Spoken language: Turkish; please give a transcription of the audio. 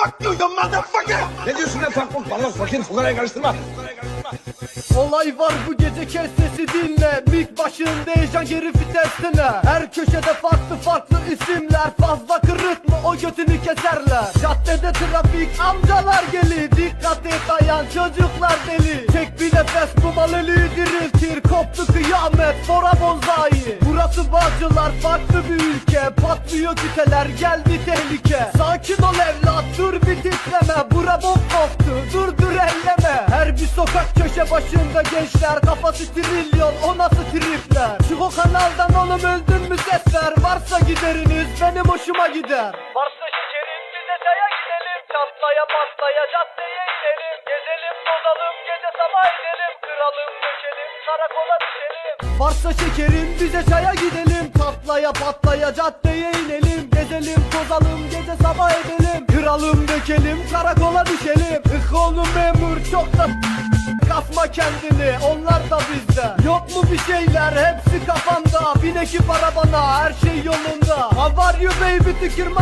Fuck you, you motherfucker! Ne diyorsun lan tankut? Valla fakir fukaraya karıştırma. Olay var bu gece kes sesi dinle. Mik başında heyecan geri vitesine. Her köşede farklı farklı isimler. Fazla kırıtma o götünü keserler. Caddede trafik amcalar geli Dikkat et dayan çocuklar deli. Tek bir nefes bu mal ölüyü diriltir Koptu kıyamet fora bonzai Burası Bağcılar farklı bir ülke. Patlıyor küteler geldi tehlike. Sakin ol evlat dur bir titreme Bura bok koptu dur dur elleme. Her bir sokak köşe başında gençler Kafası trilyon o nasıl tripler? Çık o kanaldan oğlum öldün mü ses ver. Varsa gideriniz benim hoşuma gider. Varsa şekerin bize çaya gidelim. Çatlaya patlaya caddeye inelim Gezelim tozalım gece sabah edelim. Kıralım dökelim karakola düşelim. Varsa şekerin bize çaya gidelim. Tatlaya patlaya caddeye inelim. Gezelim tozalım gece sabah edelim Kıralım dökelim karakola düşelim Ih oğlum memur çok da Kasma kendini. Onlar da bizde. Yok mu bir şeyler? Hepsi kafanda. Bin ekip arabana her şey yolunda. How you baby tükürme